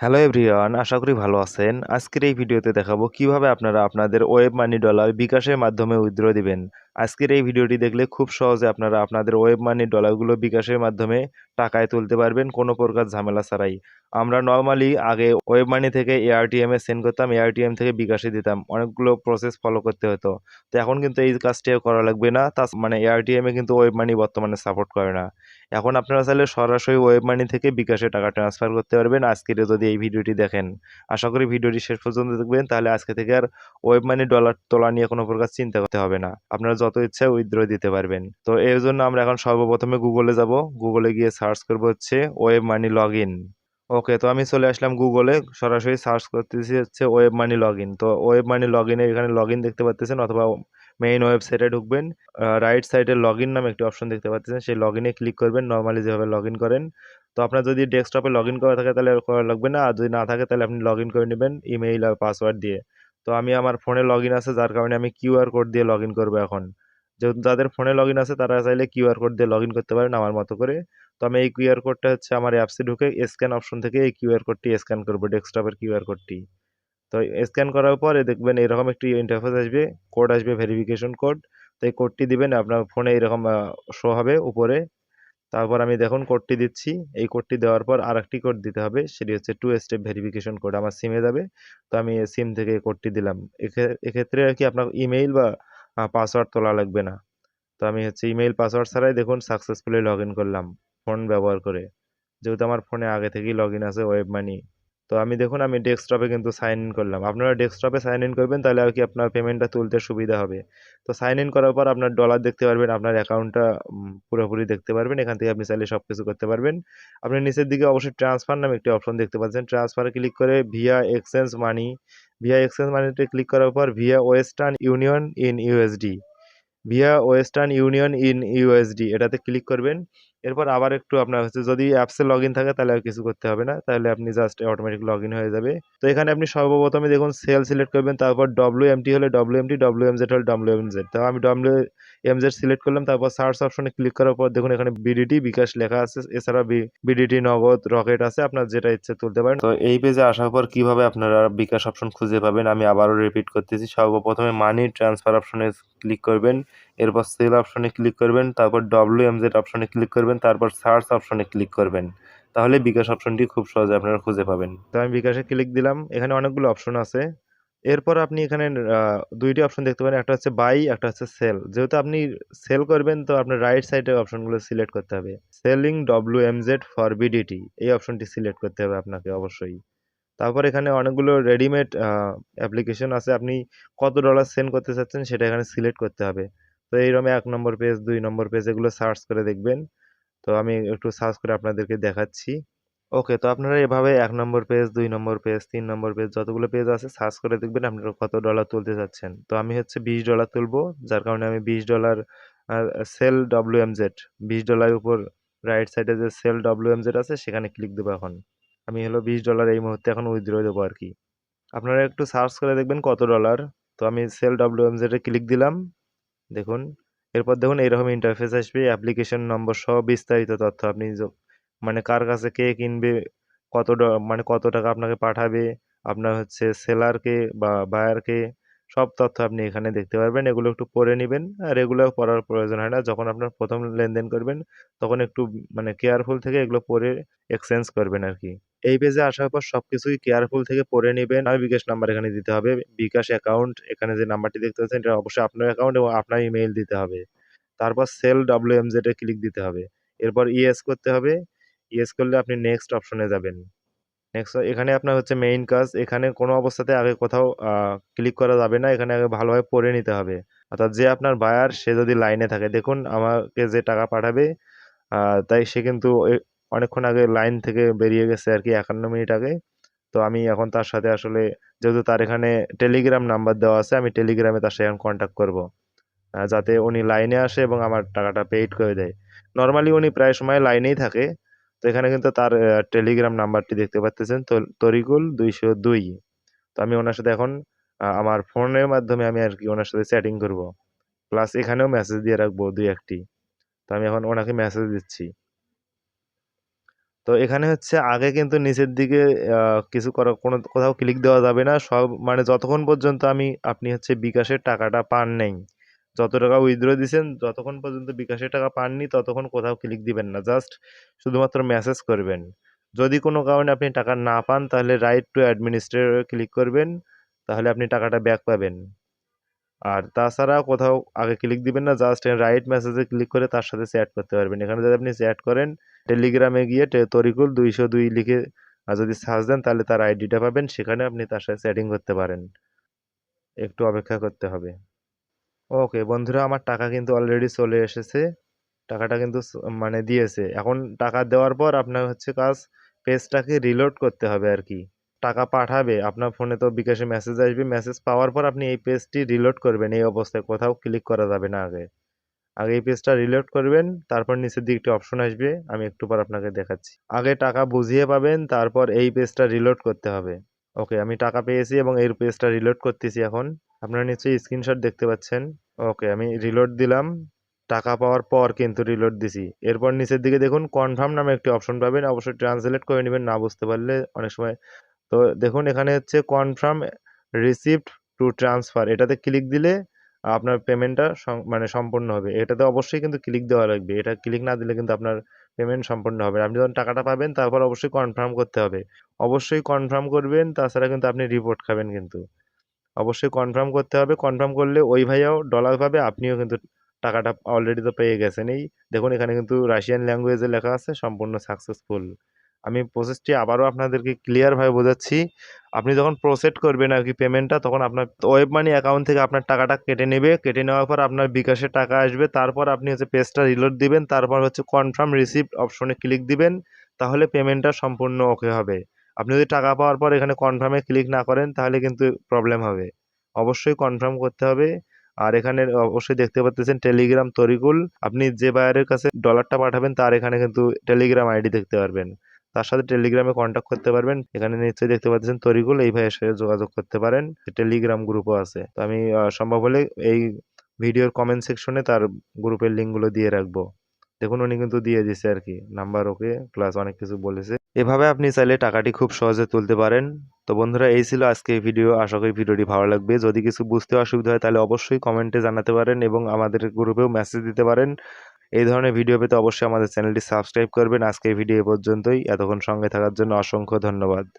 Hello everyone আশা করি ভালো আছেন। আজকের এই ভিডিওতে দেখাবো কীভাবে আপনারা আপনাদের ওয়েব মানি ডলার বিকাশের মাধ্যমে উইথড্র দিবেন। আজকের এই ভিডিওটি দেখলে খুব সহজে আপনারা আপনাদের ওয়েব মানি ডলারগুলো বিকাশের মাধ্যমে টাকায় তুলতে পারবেন, কোনো প্রকার ঝামেলা ছাড়াই। আমরা নর্মালি আগে ওয়েব মানি থেকে এআরটিএমে সেন্ড করতাম এআরটিএম থেকে বিকাশে দিতাম, অনেকগুলো প্রসেস ফলো করতে হতো। তো এখন কিন্তু এই কাজটি করা লাগবে না, তা মানে এআরটিএম কিন্তু ওয়েব মানি বর্তমানে সাপোর্ট করে না। এখন আপনারা চাইলে সরাসরি ওয়েব মানি থেকে বিকাশে টাকা ট্রান্সফার করতে পারবেন। আজকের যদি এই ভিডিওটি দেখেন, আশা করি ভিডিওটি শেষ পর্যন্ত দেখবেন। তাহলে আজকে থেকে আর ওয়েব মানি ডলার তোলা নিয়ে কোনো প্রকার চিন্তা করতে হবে না। আপনারা যত ইচ্ছা উইথড্র দিতে পারবেন। তো এর জন্য আমরা এখন সর্বপ্রথমে গুগলে যাব। গুগলে গিয়ে সার্চ করব হচ্ছে web money log in okay তো আমি চলে আসলাম গুগলে সরাসরি সার্চ করতেছি হচ্ছে ওয়েব মানি লগ ইন তো ওয়েব মানি লগ ইনে এখানে লগ ইন দেখতে পাচ্ছেন অথবা মেইন ওয়েবসাইটে ঢুকবেন। রাইট সাইডে লগ ইন নামে একটি অপশন দেখতে পাচ্ছেন। সেই লগ ইনে ক্লিক করবেন নর্মালি যেভাবে লগ ইন করেন। তো আপনার যদি ডেস্কটপে লগ ইন করা থাকে তাহলে করা লাগবে না। আর যদি না থাকে তাহলে আপনি লগ ইন করে নেবেন ইমেইল আর পাসওয়ার্ড দিয়ে। তো আমি আমার ফোনে লগ ইন আছে, যার কারণে আমি কিউআর কোড দিয়ে লগ ইন করব এখন। যাদের ফোনে লগ ইন আছে, তারা চাইলে কিউআর কোড দিয়ে লগ ইন করতে পারেন আমার মতো করে। তো আমি এই কিউআর কোডটা হচ্ছে আমার অ্যাপসে ঢুকে স্ক্যান অপশন থেকে এই কিউআর কোডটি স্ক্যান করব ডেস্কটপের কিউআর কোডটি তো স্ক্যান করার পরে দেখবেন এরকম একটি ইন্টারফেস আসবে কোড আসবে ভেরিফিকেশন কোড তো এই কোডটি দিবেন, আপনার ফোনে এরকম শো হবে উপরে। তারপর আমি দেখুন কোডটি দিচ্ছি। এই কোডটি দেওয়ার পর আর একটি কোড দিতে হবে, সেটি হচ্ছে টু স্টেপ ভেরিফিকেশন কোড আমার সিমে যাবে, তো আমি সিম থেকে কোডটি দিলাম। এক্ষেত্রে আর কি আপনার ইমেইল বা পাসওয়ার্ড তোলা লাগবে না। তো আমি হচ্ছে ইমেইল পাসওয়ার্ড ছাড়াই দেখুন সাকসেসফুলি লগ করলাম ফোন ব্যবহার করে। যেহেতু আমার ফোনে আগে থেকেই লগ আছে ওয়েব মানি তো আমি দেখুন, আমি ডেস্কটপে কিন্তু সাইন ইন করলাম। আপনারা ডেস্কটপে সাইন ইন করবেন, তাহলে আর কি আপনার পেমেন্টটা তুলতে সুবিধা হবে। তো সাইন ইন করার পর আপনার ডলার দেখতে পারবেন, আপনার অ্যাকাউন্টটা পুরোপুরি দেখতে পারবেন, এখান থেকে আপনি চাইলে সব কিছু করতে পারবেন। আপনি নিচের দিকে অবশ্যই ট্রান্সফার নামে একটি অপশন দেখতে পাচ্ছেন। ট্রান্সফারে ক্লিক করে via exchange money via exchange মানিতে ক্লিক করার পর via Western Union in USD via Western Union in USD এটাতে ক্লিক করবেন। এরপর আবার একটু আপনার হচ্ছে যদি অ্যাপসে লগ থাকে তাহলে আর কিছু করতে হবে না। তাহলে আপনি জাস্ট অটোমেটিক লগ হয়ে যাবে। তো এখানে আপনি সর্বপ্রথমে দেখুন সেল সিলেক্ট করবেন, তারপর ডব্লিউ এমটি হলে W M T W M Z হলে ডব্লিউ এম এমজেড তো আমি ডব্লিউ এম এমজেড সিলেক্ট করলাম, তারপর সার্চ অপশনে ক্লিক করার পর দেখুন এখানে বিডিটি বিকাশ লেখা আছে। এছাড়া বিডিটি নগদ রকেট আছে, আপনার যেটা ইচ্ছে তুলতে পারেন। তো এই পেজে আসার পর কীভাবে আপনারা বিকাশ অপশন খুঁজে পাবেন, আমি আবারও রিপিট করতেছি। সর্বপ্রথমে মানি ট্রান্সফার অপশনে ক্লিক করবেন। এরপর সেল অপশনে ক্লিক করবেন, তারপর ডব্লিউ এমজেড অপশনে ক্লিক করবেন, তারপর সার্চ অপশনে ক্লিক করবেন। তাহলে বিকাশ অপশনটি খুব সহজে আপনারা খুঁজে পাবেন। তো আমি বিকাশে ক্লিক দিলাম, এখানে অনেকগুলো অপশন আছে। এরপর আপনি এখানে দুইটি অপশন দেখতে পারেন, একটা হচ্ছে বাই একটা হচ্ছে সেল যেহেতু আপনি সেল করবেন, তো আপনার রাইট সাইডের অপশনগুলো সিলেক্ট করতে হবে। Selling W MZ for BDT এই অপশনটি সিলেক্ট করতে হবে আপনাকে অবশ্যই। তারপর এখানে অনেকগুলো রেডিমেড অ্যাপ্লিকেশন আছে। আপনি কত ডলার সেন্ড করতে চাচ্ছেন, সেটা এখানে সিলেক্ট করতে হবে। তো এইরকম এক নম্বর পেজ দুই নম্বর পেজ এগুলো সার্চ করে দেখবেন। তো আমি একটু সার্চ করে আপনাদেরকে দেখাচ্ছি। ওকে তো আপনারা এভাবে এক নম্বর পেজ দুই নম্বর পেজ তিন নম্বর পেজ যতগুলো পেজ আছে সার্চ করে দেখবেন আপনারা কত ডলার তুলতে চাচ্ছেন তো আমি হচ্ছে বিশ ডলার তুলবো, যার কারণে আমি বিশ dollar sell W M Z বিশ ডলারের উপর রাইট সাইডে যে সেল ডব্লিউ এম জেড আছে সেখানে ক্লিক দেবো এখন। আমি হলো বিশ ডলার এই মুহূর্তে এখন উইথড্র দেবো আর কি। আপনারা একটু সার্চ করে দেখবেন কত ডলার তো আমি সেল ডব্লিউ এম জেডে ক্লিক দিলাম। দেখুন, এরপর দেখুন এরকম ইন্টারফেস আসবে অ্যাপ্লিকেশন নম্বর সহ বিস্তারিত তথ্য। আপনি মানে কার কাছে কে কিনবে, কত মানে কত টাকা আপনাকে পাঠাবে, আপনার হচ্ছে সেলারকে বা বায়ারকে সব তথ্য আপনি এখানে দেখতে পারবেন। এগুলো একটু পড়ে নেবেন। আর এগুলো পড়ার প্রয়োজন হয় না। যখন আপনার প্রথম লেনদেন করবেন, তখন একটু মানে কেয়ারফুল থেকে এগুলো পড়ে এক্সচেঞ্জ করবেন আর কি এই পেজে আসার পর সব কিছুই কেয়ারফুল থেকে পড়ে নেবেন। আর বিকাশ নাম্বার এখানে দিতে হবে। বিকাশ অ্যাকাউন্ট এখানে যে নাম্বারটি দেখতে পাচ্ছেন, এটা অবশ্যই আপনার অ্যাকাউন্ট এবং আপনার ইমেইল দিতে হবে। তারপর সেল ডাব্লিউ এম জেডে ক্লিক দিতে হবে। এরপর ইএস করতে হবে। ইয়েস করলে আপনি নেক্সট অপশনে যাবেন। নেক্সট এখানে আপনার হচ্ছে মেইন কাজ, এখানে কোনো অবস্থাতে আগে কোথাও ক্লিক করা যাবে না, এখানে আগে ভালোভাবে পড়ে নিতে হবে। অর্থাৎ যে আপনার বায়ার সে যদি লাইনে থাকে, দেখুন আমাকে যে টাকা পাঠাবে তাই সে কিন্তু অনেকক্ষণ আগে লাইন থেকে বেরিয়ে গেছে আর কি একান্ন মিনিট আগে। তো আমি এখন তার সাথে আসলে, যেহেতু তার এখানে টেলিগ্রাম নাম্বার দেওয়া আছে, আমি টেলিগ্রামে তার সাথে এখন কন্ট্যাক্ট করব। যাতে উনি লাইনে আসে এবং আমার টাকাটা পেইড করে দেয়। নর্মালি উনি প্রায় সময় লাইনেই থাকে। তো এখানে কিন্তু তার টেলিগ্রাম নাম্বারটি দেখতে পাচ্তেছেন। তরিকুল দুইশো দুই। তো আমি ওনার সাথে এখন আমার ফোনের মাধ্যমে আমি আর কি ওনার সাথে চ্যাটিং করব। প্লাস এখানেও মেসেজ দিয়ে রাখব দুই একটি। তো আমি এখন ওনাকে মেসেজ দিচ্ছি। তো এখানে হচ্ছে আগে কিন্তু নিচের দিকে কিছু করা, কোনো কোথাও ক্লিক দেওয়া যাবে না। সব মানে যতক্ষণ পর্যন্ত আমি, আপনি হচ্ছে বিকাশের টাকাটা পান নাই। যত টাকা উইথড্র দিয়েছেন যতক্ষণ পর্যন্ত বিকাশের টাকা পাননি, ততক্ষণ কোথাও ক্লিক দিবেন না। জাস্ট শুধুমাত্র মেসেজ করবেন। যদি কোনো কারণে আপনি টাকা না পান, তাহলে রাইট টু অ্যাডমিনিস্ট্রেটর ক্লিক করবেন, তাহলে আপনি টাকাটা ব্যাক পাবেন। আর তাছাড়া কোথাও আগে ক্লিক দিবেন না জাস্ট রাইট মেসেজে ক্লিক করে তার সাথে চ্যাট করতে পারবেন। এখানে যদি আপনি চ্যাট করেন টেলিগ্রামে গিয়ে তরিকুল দুইশো দুই লিখে, আর যদি সার্চ দেন, তাহলে তার আইডিটা পাবেন। সেখানে আপনি তার সাথে চ্যাটিং করতে পারেন। একটু অপেক্ষা করতে হবে। ওকে, বন্ধুরা, আমার টাকা কিন্তু অলরেডি চলে এসেছে। টাকাটা কিন্তু মানে দিয়েছে। এখন টাকা দেওয়ার পর আপনার হচ্ছে কাজ, পেজটাকে রিলোড করতে হবে আর কি। টাকা পাঠাবে, আপনার ফোনে তো বিকাশে মেসেজ আসবে। মেসেজ পাওয়ার পর আপনি এই পেজটি রিলোড করবেন, এই অবস্থায়। কোথাও ক্লিক করা যাবে না আগে। আগে এই পেজটা রিলোড করবেন, তারপর নিচের দিকে একটি অপশন আসবে, আমি একটু পর আপনাকে দেখাচ্ছি। আগে টাকা বুঝিয়ে পাবেন, তারপর এই পেজটা রিলোড করতে হবে। ওকে, আমি টাকা পেয়েছি এবং এই পেজটা রিলোড করতেছি এখন। আপনারা নিশ্চয়ই স্ক্রিনশট দেখতে পাচ্ছেন। ওকে আমি রিলোড দিলাম। টাকা পাওয়ার পর কিন্তু রিলোড দিছি। এরপর নিচের দিকে দেখুন কনফার্ম নামে একটি অপশন পাবেন। অবশ্যই ট্রান্সলেট করে নেবেন, না বুঝতে পারলে অনেক সময়। তো দেখুন, এখানে হচ্ছে কনফার্ম রিসিপ্ট টু ট্রান্সফার এটাতে ক্লিক দিলে আপনার পেমেন্টটা মানে সম্পূর্ণ হবে। এটাতে অবশ্যই কিন্তু ক্লিক দেওয়া লাগবে। এটা ক্লিক না দিলে কিন্তু আপনার পেমেন্ট সম্পূর্ণ হবে। আপনি যখন টাকাটা পাবেন, তারপর অবশ্যই কনফার্ম করতে হবে। অবশ্যই কনফার্ম করবেন, তাছাড়া কিন্তু আপনি রিপোর্ট খাবেন কিন্তু। অবশ্যই কনফার্ম করতে হবে। কনফার্ম করলে ওই ভাইয়াও ডলার পাবে, আপনিও কিন্তু টাকাটা অলরেডি তো পেয়ে গেছেন। এই দেখুন, এখানে কিন্তু রাশিয়ান ল্যাঙ্গুয়েজে লেখা আছে, সম্পূর্ণ সাকসেসফুল আমি প্রসেসটি আবারও আপনাদেরকে ক্লিয়ারভাবে বোঝাচ্ছি। আপনি যখন প্রসেড করবেন আর কি পেমেন্টটা তখন আপনার ওয়েব মানি অ্যাকাউন্ট থেকে আপনার টাকাটা কেটে নেবে। কেটে নেওয়ার পর আপনার বিকাশে টাকা আসবে। তারপর আপনি হচ্ছে পেজটা রিলোড দিবেন। তারপর হচ্ছে কনফার্ম রিসিপ্ট অপশনে ক্লিক দিবেন। তাহলে পেমেন্টটা সম্পূর্ণ ওকে হবে। আপনি যদি টাকা পাওয়ার পর এখানে কনফার্মে ক্লিক না করেন, তাহলে কিন্তু প্রবলেম হবে। অবশ্যই কনফার্ম করতে হবে। আর এখানে অবশ্যই দেখতে পাচ্ছেন টেলিগ্রাম তরিকুল। আপনি যে বায়ারের কাছে ডলারটা পাঠাবেন, তার এখানে কিন্তু টেলিগ্রাম আইডি দেখতে পারবেন। তার সাথে টেলিগ্রামে কন্ট্যাক্ট করতে পারবেন। এখানে নিশ্চয়ই দেখতে পাচ্ছেন তরিকুল, এই ভাইয়ের সাথে যোগাযোগ করতে পারেন। টেলিগ্রাম গ্রুপও আছে। তো আমি সম্ভব হলে এই ভিডিওর কমেন্ট সেকশনে তার গ্রুপের লিঙ্কগুলো দিয়ে রাখব। দেখুন, উনি কিন্তু দিয়ে দিছে আর কি। নাম্বার ওকে প্লাস অনেক কিছু বলেছে। এভাবে আপনি চাইলে টাকাটি খুব সহজে তুলতে পারেন। তো বন্ধুরা, এই ছিল আজকে এই ভিডিও। আশা করি ভিডিওটি ভালো লাগবে। যদি কিছু বুঝতে অসুবিধা হয়, তাহলে অবশ্যই কমেন্টে জানাতে পারেন এবং আমাদের গ্রুপেও মেসেজ দিতে পারেন। এই ধরনের ভিডিও পেতে অবশ্যই আমাদের চ্যানেলটি সাবস্ক্রাইব করবেন। আজকে এই ভিডিও এ পর্যন্তই। এতক্ষণ সঙ্গে থাকার জন্য অসংখ্য ধন্যবাদ।